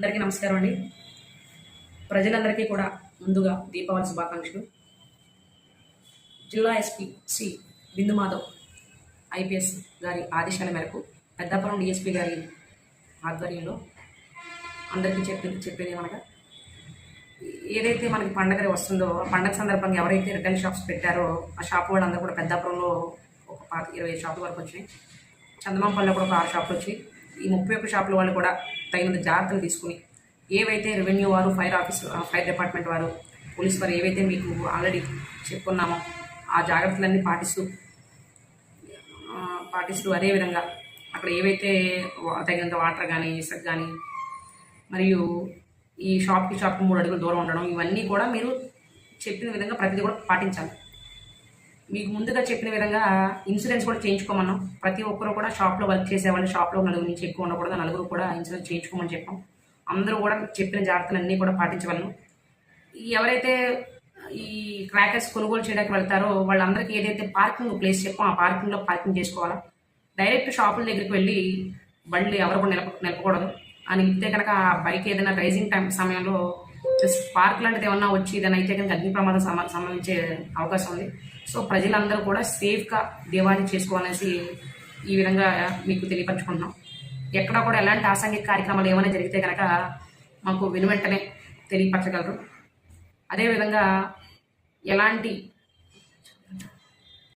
అందరికీ నమస్కారం అండి. ప్రజలందరికీ కూడా ముందుగా దీపావళి శుభాకాంక్షలు. జిల్లా ఎస్పీ శ్రీ బిందు మాధవ్ ఐపీఎస్ గారి ఆదేశాల మేరకు పెద్దాపురం డిఎస్పీ గారి ఆధ్వర్యంలో అందరికీ చెప్పి చెప్పేది ఏమనగా ఏదైతే మనకి పండగ వస్తుందో పండగ సందర్భంగా ఎవరైతే రిటైల్ షాప్స్ పెట్టారో ఆ షాప్ వాళ్ళందరూ కూడా పెద్దాపురంలో ఒక పాత ఇరవై షాపుల వరకు వచ్చినాయి. చందమాంపల్లిలో కూడా ఒక ఆరు షాపులు వచ్చి ఈ ముప్పై ఒక్క షాపుల వాళ్ళు కూడా తగినంత జాగ్రత్తలు తీసుకుని ఏవైతే రెవెన్యూ వారు ఫైర్ ఆఫీస్ ఫైర్ డిపార్ట్మెంట్ వారు పోలీస్ వారు ఏవైతే మీకు ఆల్రెడీ చెప్పుకున్నామో ఆ జాగ్రత్తలన్నీ పాటిస్తూ పాటిస్తూ అదేవిధంగా అక్కడ ఏవైతే వా- తగినంత వాటర్ కానీ ఇసుక కానీ మరియు ఈ షాప్కి షాప్కి మూడు అడుగులు దూరం ఉండడం ఇవన్నీ కూడా మీరు చెప్పిన విధంగా ప్రతిదీ కూడా పాటించాలి. మీకు ముందుగా చెప్పిన విధంగా ఇన్సూరెన్స్ కూడా చేయించుకోమన్నాం. ప్రతి ఒక్కరు కూడా షాప్లో వర్క్ చేసేవాళ్ళు షాప్లో నలుగురు నుంచి ఎక్కువ ఉండకూడదు నలుగురు కూడా ఇన్సూరెన్స్ చేయించుకోమని చెప్పాం. అందరూ కూడా చెప్పిన జాగ్రత్తలన్నీ కూడా పాటించగలను ఎవరైతే ఈ క్రాకర్స్ కొనుగోలు చేయడానికి వెళ్తారో వాళ్ళందరికీ ఏదైతే పార్కింగ్ ప్లేస్ చెప్పో ఆ పార్కింగ్లో పార్కింగ్ చేసుకోవాలా. డైరెక్ట్ షాపుల దగ్గరికి వెళ్ళి బండ్లు ఎవరు కూడా నిలప నిలపకూడదు. అని ఇంతే కనుక ఆ బైక్ ఏదైనా రైజింగ్ టైం సమయంలో స్పార్క్ లాంటిది ఏమన్నా వచ్చి ఏదైనా అయితే కనుక అగ్ని ప్రమాదం సంబంధించే సంభవించే అవకాశం ఉంది. సో ప్రజలందరూ కూడా సేఫ్గా దేవాన్ని చేసుకోవాలనేసి ఈ విధంగా మీకు తెలియపరచుకుంటున్నాం. ఎక్కడ కూడా ఎలాంటి ఆసాంఘిక కార్యక్రమాలు ఏమైనా జరిగితే కనుక మాకు వెను వెంటనే తెలియపరచగలరు. అదేవిధంగా ఎలాంటి